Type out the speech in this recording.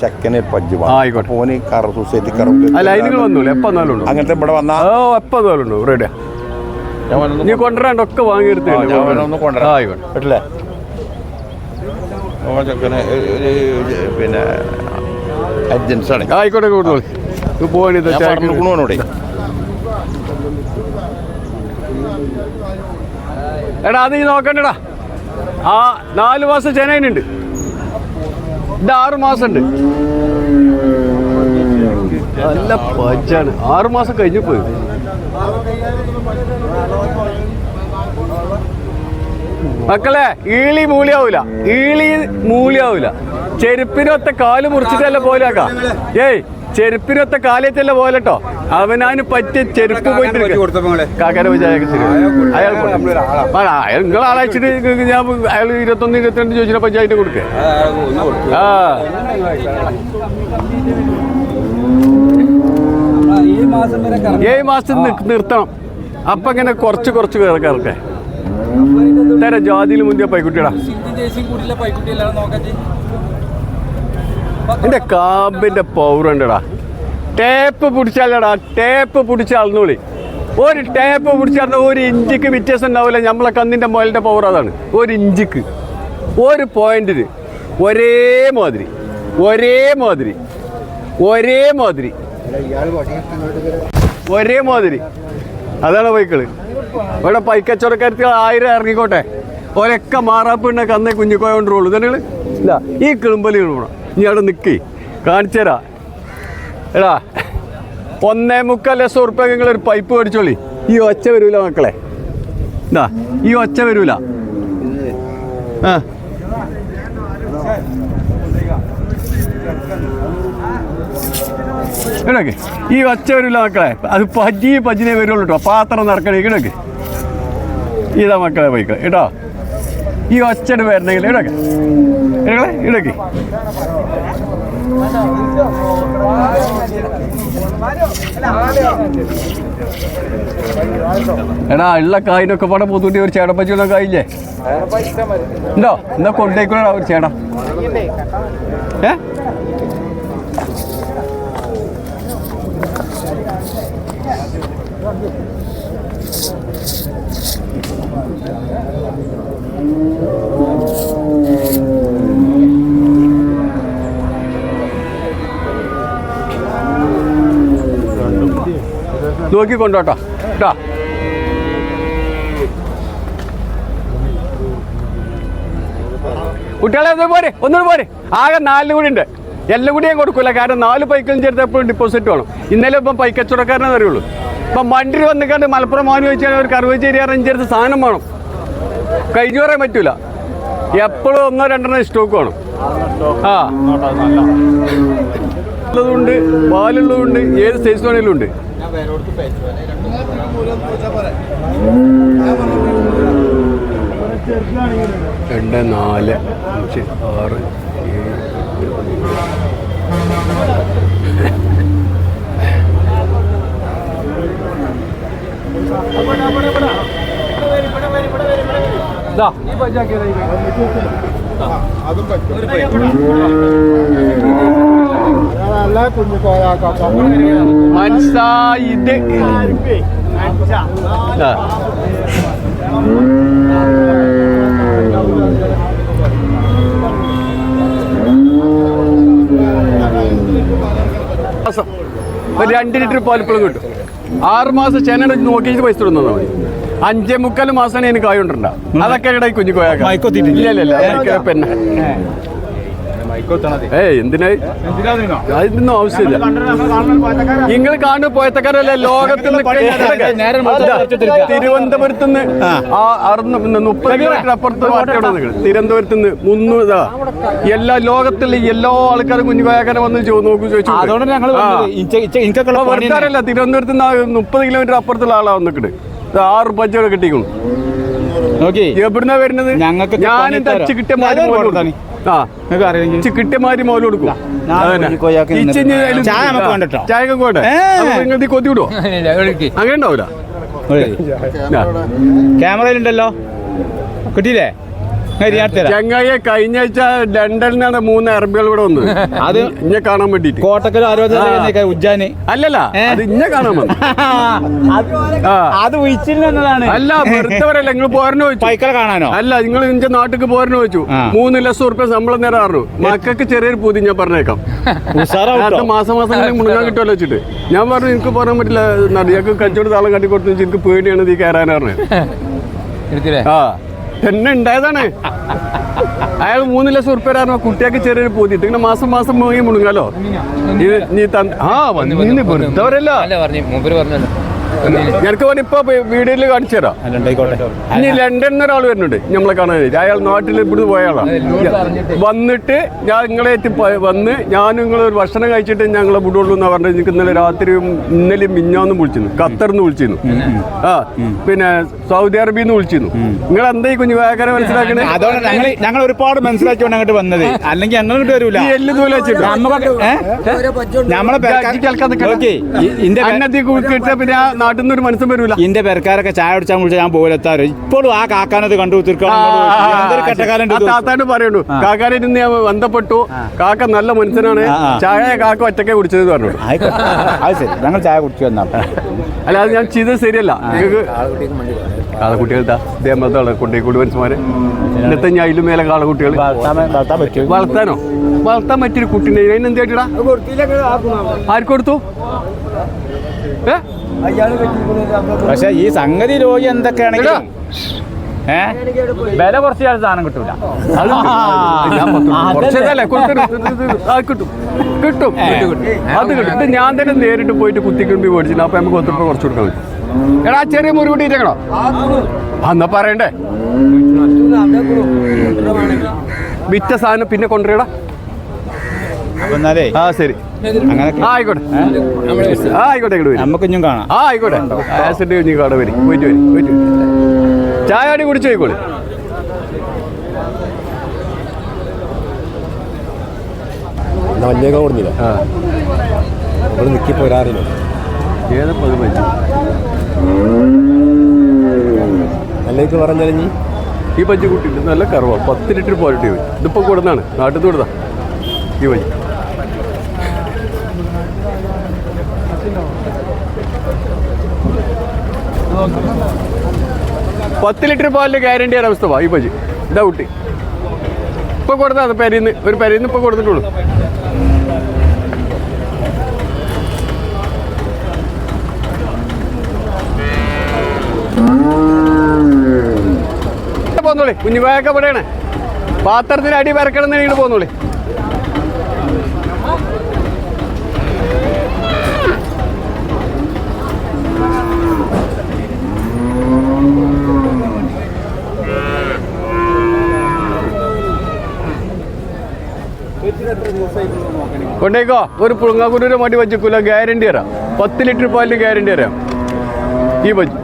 ചെക്കന് പജ്ജ് ആ, ആയിക്കോട്ടെ. ഓന് കറ സൊസൈറ്റി കറ അല്ല അതിന് വന്നൂല? എപ്പോ ഉണ്ട് അങ്ങനത്തെ ഇവിടെ വന്നാ ഓ എപ്പോ വന്നാലും ഉണ്ട് റെഡിയാ നീ കൊണ്ടുവരാണ്ട് ഒക്കെ വാങ്ങിയെടുത്ത്. ആയിക്കോട്ടെ. കേട്ടില്ലേ? ഓ ചെക്കന് പിന്നെ ആയിക്കോട്ടെ പറഞ്ഞോടെ എടാ നീ നോക്കണ്ടടാ. ആ നാല് മാസം ചെനൈനുണ്ട് ഇത് മാസം ഉണ്ട് നല്ല പച്ചാണ് ആറ് മാസം കഴിഞ്ഞു പോയി. മക്കളെ ഈളി മൂലിയാവൂല ഈളി മൂലിയാവൂല ചെരുപ്പിനൊത്ത കാൽ മുറിച്ചിട്ടല്ല പോലാക്കാം ഏയ് ചെരുപ്പിനൊത്ത കാലേച്ചല്ല പോലെ കേട്ടോ അവനാന് പറ്റിയ ചെരുപ്പ് പോയിട്ട് കാക്കാര അയാൾ അയാൾ നിങ്ങൾ ആളയച്ചിട്ട് ഞാൻ അയാൾ ഇരുപത്തൊന്ന് ഇരുപത്തിരണ്ട് ചോദിച്ചാൽ പഞ്ചായത്ത് കൊടുക്കുക ആ ഏഴ് മാസം നിർത്തണം. അപ്പൊ ഇങ്ങനെ കുറച്ച് കുറച്ച് കറക്കെ തരാം ജാതിയിൽ മുന്തിയ പൈക്കുട്ടിയടാ എന്റെ കാമ്പിന്റെ പൗറുണ്ടടാ ടേപ്പ് പിടിച്ചാലടാ ടേപ്പ് പിടിച്ച ഒരു ടേപ്പ് പിടിച്ചാൽ ഒരു ഇഞ്ചിക്ക് വ്യത്യാസം ഉണ്ടാവില്ല. നമ്മളെ കന്നിന്റെ മുയലിന്റെ പവർ അതാണ്. ഒരു ഇഞ്ചിക്ക്. ഒരു പോയിന്റിന് ഒരേ മാതിരി. ഒരേ മാതിരി. ഒരേ മാതിരി. ഒരേ മാതിരി. അതാണ് പൈക്കൾ. ഇവിടെ പൈക്കച്ചവടക്കാർക്ക് ആയിരം ഇറങ്ങിക്കോട്ടെ. ഒരൊക്കെ മാറാപ്പിണ്ണ കന്നെ കുഞ്ഞിക്കോയ കൊണ്ടുള്ളൂ തന്നെ ഇല്ല ഈ കിളുമ്പലി കിളുമ്പണം നീ അവിടെ നിൽക്കി കാണിച്ചുതരാ എടാ ഒന്നേ മുക്കാൽ ലക്ഷം ഉറുപ്പ്യ നിങ്ങൾ ഒരു പൈപ്പ് മേടിച്ചോളി. ഈ ഒച്ച വരൂല മക്കളെ. എന്താ ഈ ഒച്ച വരൂല. ആ. ഇടയ്ക്ക് ഈ ഒച്ച വരില്ല മക്കളെ. അത് പജി പജിനെ വരുള്ളൂ കേട്ടോ പാത്രം നടക്കണേ ഇടയ്ക്ക് ഇതാ മക്കളെ പോയിക്കളെ. കേട്ടോ? ഈ ഒച്ചട് വരണമെങ്കിൽ ഇടയ്ക്ക് ഇടകളെ ഇടയ്ക്ക്. എടാ ഉള്ള കായിനൊക്കെ പാടെ പൊത്തൂട്ടി ഒരു ചേടപ്പച്ചുള്ള കായില്ലേ? ഉണ്ടോ? എന്നാ കൊണ്ടേക്കൂടാ ഒരു ചേടാ ഏ? നോക്കി കൊണ്ടോട്ടോ കേട്ടോ കുട്ടികളെ ഒന്ന് പോരെ. ഒന്നുകൂടി പോരെ. ആകെ നാലിന് കൂടി ഉണ്ട്. എല്ലാം കൂടി ഞാൻ കൊടുക്കില്ല കാരണം നാല് പൈക്കും ചേർത്ത് എപ്പോഴും ഡിപ്പോസിറ്റ് വേണം. ഇന്നലെ ഇപ്പം പൈക്കച്ചുടക്കാരനെ അറിയുള്ളൂ. ഇപ്പം വണ്ടി വന്നിക്കാണ്ട് മലപ്പുറം മാനി വെച്ചാൽ ഒരു കറുവച്ചേരി ചേർത്ത് സാധനം വേണം. കഴിഞ്ഞു പറയാൻ പറ്റൂല. എപ്പോഴും ഒന്നോ രണ്ടെണ്ണം സ്റ്റോക്ക് വേണം. ആ. ഉള്ളതുണ്ട് പാലുള്ളതുണ്ട് ഏത് സൈസ് വേണേലും ഉണ്ട്. രണ്ട് നാല് അഞ്ച് ആറ് ഏഴ് എട്ട്, ഒൻപത്. ദാ, മനസ്സായി ഇത് ആ. മാസം ഒരു രണ്ട് ലിറ്റർ പാലിപ്പളം കിട്ടും. ആറ് മാസം ചേനയുടെ നോക്കിയിട്ട് പൈസ തന്നാൽ മതി. അഞ്ചേ മുക്കാൽ മാസമാണ് എനിക്ക് കായ കൊണ്ടിട്ടുണ്ട അതൊക്കെ ഇടയിൽ കുഞ്ഞു കോയാക്കാം. ഇല്ല ഇല്ല ഇല്ല. പിന്നെ ഏയ് എന്തിനായി അതിനൊന്നും ആവശ്യമില്ല. നിങ്ങൾ കാണുന്ന പോയത്തക്കാരല്ല ലോകത്തിൽ തിരുവനന്തപുരത്ത് നിന്ന് അറുന്ന മുപ്പത് കിലോമീറ്റർ അപ്പുറത്ത് മാറ്റിയാണ് നിങ്ങൾ തിരുവനന്തപുരത്ത് നിന്ന് മുന്നൂറ് എല്ലാ ലോകത്തിലെ എല്ലാ ആൾക്കാരും കുഞ്ഞുകോയാക്കാരെ വന്ന് നോക്കി ചോദിച്ചു വെറുതെ തിരുവനന്തപുരത്ത് നിന്ന് മുപ്പത് കിലോമീറ്റർ അപ്പുറത്തുള്ള ആളാ വന്നിട്ട് ആറ് പച്ചവട കിട്ടിക്കുന്നു നോക്കി. എവിടുന്നാ വരുന്നത്? ഞങ്ങൾക്ക് തരാം. തച്ച് കിട്ടിയ ആ. നിങ്ങൾക്ക് മോൽ കൊടുക്കും. ചായ നമുക്ക് വേണ്ട? ചായ നിങ്ങൾ കൊത്തി വിടുവോ? അങ്ങനെ ക്യാമറയിലുണ്ടല്ലോ? കിട്ടിയില്ലേ. ചെങ്ങായി കഴിഞ്ഞ ആഴ്ച ലണ്ടനിൽ നിന്നാണ് മൂന്ന് അറബികൾ ഇവിടെ വന്നത്. അത് ഇന്നെ കാണാൻ വേണ്ടിട്ട് കോട്ടക്കൽ ആരോഗ്യ ഉജ്ജാന്. അല്ലല്ല അത് ഇന്നെ കാണാൻ വന്നു. അത് വിളിച്ചിരുന്നതാണ് അല്ല വെറുതെ പറയല്ല നിങ്ങൾ പോരനെ വെച്ചു കാണാനോ? അല്ല നിങ്ങൾ നിന്റെ നാട്ടിക്ക് പോരനെ വെച്ചു. മൂന്ന് ലക്ഷം റുപ്യ ശമ്പളം നേരം പറഞ്ഞു. മക്കൾക്ക് ചെറിയൊരു പൂതി ഞാൻ പറഞ്ഞേക്കാം. അടുത്ത മാസം മാസം മുണങ്ങാൻ കിട്ടുമല്ലോ വെച്ചിട്ട്. ഞാൻ പറഞ്ഞു എനിക്ക് പറയാൻ പറ്റില്ല ഞങ്ങൾക്ക് കച്ചവട താളം കാട്ടി കൊടുത്തു എനിക്ക് പേടിയാണ് ഇത് കയറാനാണ് ആ. എന്നെ ഉണ്ടായതാണ്. അയാൾ മൂന്ന് ലക്ഷം ഉറുപ്പ്യ ആ കുട്ടിയൊക്കെ ചെറിയൊരു പൂതി. ഇങ്ങനെ മാസം മാസം മുങ്ങി മുടങ്ങാലോ നീ തന്ന ആ വന്നീന്ന് പറഞ്ഞു അല്ല ഞങ്ങൾക്ക് വേണ്ടി ഇപ്പൊ വീഡിയോയിൽ കാണിച്ചു തരാം. ഇനി ലണ്ടനിൽ നിന്ന് ഒരാൾ വരുന്നുണ്ട്. നമ്മളെ കാണാനായിട്ട് അയാൾ നാട്ടിൽ ഇവിടുന്ന് പോയാളാണ് വന്നിട്ട് ഞാൻ നിങ്ങളേറ്റ് വന്ന് ഞാൻ നിങ്ങൾ ഒരു ഭക്ഷണം കഴിച്ചിട്ട് ഞങ്ങളെ വിടുള്ളൂ എന്നാ പറഞ്ഞത്. എനിക്ക് ഇന്നലെ രാത്രിയും ഇന്നലെയും മിഞ്ഞാന്നും വിളിച്ചിരുന്നു. ഖത്തറിന്ന് വിളിച്ചിരുന്നു. ആ പിന്നെ സൗദി അറേബ്യയിൽ നിന്ന് വിളിച്ചിരുന്നു നിങ്ങൾ എന്താ ഈ കുഞ്ഞു വേഗം മനസ്സിലാക്കണേ? അതുകൊണ്ട് ഞങ്ങൾ ഞങ്ങൾ ഒരുപാട് മനസ്സിലാക്കിയോണ്ട് അങ്ങോട്ട് വന്നത്. അല്ലെങ്കിൽ ഞങ്ങൾ വരൂല. നമ്മളെ പിന്നെ നാട്ടിൽ നിന്ന് ഒരു മനസ്സും വരൂല. എന്റെ പെരക്കാരൊക്കെ ചായ അടിച്ചാൽ വിളിച്ചാൽ ഞാൻ പോലെത്താറ് ഇപ്പോഴും ആ കാക്കാനത് കണ്ടു താത്താണ്ട് പറയുന്നു. കാക്കാരെ ഇരുന്ന് ഞാൻ ബന്ധപ്പെട്ടു. കാക്ക നല്ല മനുഷ്യനാണ്. ചായ കാക്ക ഒറ്റക്കെ കുടിച്ചത് പറഞ്ഞു ഞങ്ങൾ ചായ കുടിച്ചു വന്നാ അല്ല അത് ഞാൻ ചെയ്തത് ശരിയല്ല. നിങ്ങൾക്ക് കാളക്കുട്ടികൾ ദേമത്താണ് കുട്ടിക്കൂടി മനുഷ്യന്മാര്. ഇന്നത്തെ ഞാൻ അതിലും മേലെ കാളക്കുട്ടികൾ. വളർത്താനോ? വളർത്താൻ പറ്റിയൊരു കുട്ടീനെ. അതിനെന്ത് ചേട്ടിടാ ആർക്ക് കൊടുത്തു? ഏ? പക്ഷെ ഈ സംഗതി രോഗി എന്തൊക്കെയാണെങ്കിലും ഏ? വില കുറച്ച് കാലം സാധനം കിട്ടൂല. കിട്ടും. കിട്ടും. അത് കിട്ടും. ഞാൻ തന്നെ നേരിട്ട് പോയിട്ട് കുത്തിക്കുമ്പി മേടിച്ചില്ല. അപ്പൊ നമുക്ക് ഒത്തിരി കുറച്ച് കൊടുക്കാൻ പറ്റും. എടാ ചെറിയ മുറി ഇരിക്കണോ? എന്നാ പറയണ്ടേ? വിറ്റ സാധനം പിന്നെ കൊണ്ടുവരടാ. എന്നാലേ ആ ശരി. അങ്ങനെ ആയിക്കോട്ടെ. ആ ആയിക്കോട്ടെ ഇങ്ങോട്ട് വരും. നമുക്ക് ഇഞ്ഞും കാണാം. ആ ആയിക്കോട്ടെ. ആസിഡ് കഴിഞ്ഞ് കാട വരി. പോയിട്ട് വരി പോയിട്ട് വരി. ചായ അടി കുടിച്ചു പോയിക്കോളി. മഞ്ഞൊക്കെ കൊടുന്നില്ല ആ. ഇവിടെ നിൽക്കി പോരാറില്ല ഏതപ്പോ അത് പറ്റി അല്ലെങ്കിൽ പറഞ്ഞാൽ ഈ പഞ്ച് കുട്ടി നല്ല കറവ. പത്ത് ലിറ്റർ പോരട്ടി ഇതിപ്പോ കൊടുന്നാണ്. നാട്ടിൽ നിന്ന് കൊടുത്താ. ഈ പഞ്ച് പത്ത് ലിറ്റർ പാലിന് ഗ്യാരണ്ടി ആണ് വാ ഈ പഞ്ച് ഇതാ കുട്ടി. ഇപ്പൊ കൊടുത്താ അത് പെരീന്ന് ഒരു പെരീന്ന് ഇപ്പൊ കൊടുത്തിട്ടുള്ളൂ. പോന്നോളി. കുഞ്ഞുപോയൊക്കെ ഇവിടെയാണ്. പാത്രത്തിന് അടി പരക്കണം എന്ന് പോന്നോളി. കൊണ്ടേക്കോ. ഒരു പുളുങ്ങാക്കുരുടെ മടി വച്ചിക്കൂല. ഗ്യാരണ്ടി തരാം. പത്ത് ലിറ്റർ പാലിന് ഗ്യാരണ്ടി തരാം. ഈ പഞ്ച്